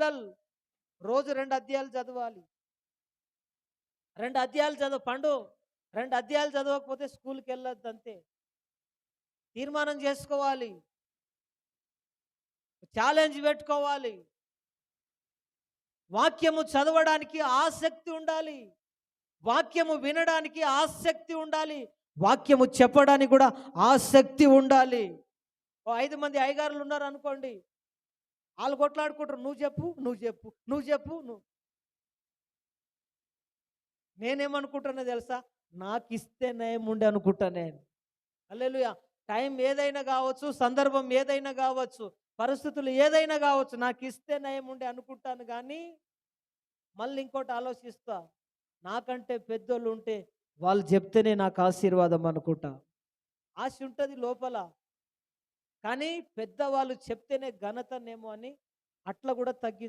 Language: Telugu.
పిల్లలు రోజు రెండు అధ్యాయాలు చదవాలి. రెండు అధ్యాయాలు చదవ పండు రెండు అధ్యాయాలు చదవకపోతే స్కూల్కి వెళ్ళొద్దు అంతే. తీర్మానం చేసుకోవాలి. ఛాలెంజ్ పెట్టుకోవాలి. వాక్యము చదవడానికి ఆసక్తి ఉండాలి. వాక్యము వినడానికి ఆసక్తి ఉండాలి. వాక్యము చెప్పడానికి కూడా ఆసక్తి ఉండాలి. ఓ ఐదు మంది అయ్యగారులు ఉన్నారు అనుకోండి వాళ్ళు కొట్లాడుకుంటారు నువ్వు చెప్పు నువ్వు చెప్పు నువ్వు చెప్పు నువ్వు నేనేమనుకుంటున్నా తెలుసా? నాకు ఇస్తే నయం ఉండే అనుకుంటా నేను. అల్లెలుయ. టైం ఏదైనా కావచ్చు సందర్భం ఏదైనా కావచ్చు పరిస్థితులు ఏదైనా కావచ్చు నాకు ఇస్తే నయం ఉండే అనుకుంటాను కానీ మళ్ళీ ఇంకోటి ఆలోచిస్తా. నాకంటే పెద్దోళ్ళు ఉంటే వాళ్ళు చెప్తేనే నాకు ఆశీర్వాదం అనుకుంటా. ఆశ ఉంటుంది లోపల. కానీ పెద్దవాళ్ళు చెప్తేనే ఘనతనేమో అని అట్లా కూడా తగ్గించు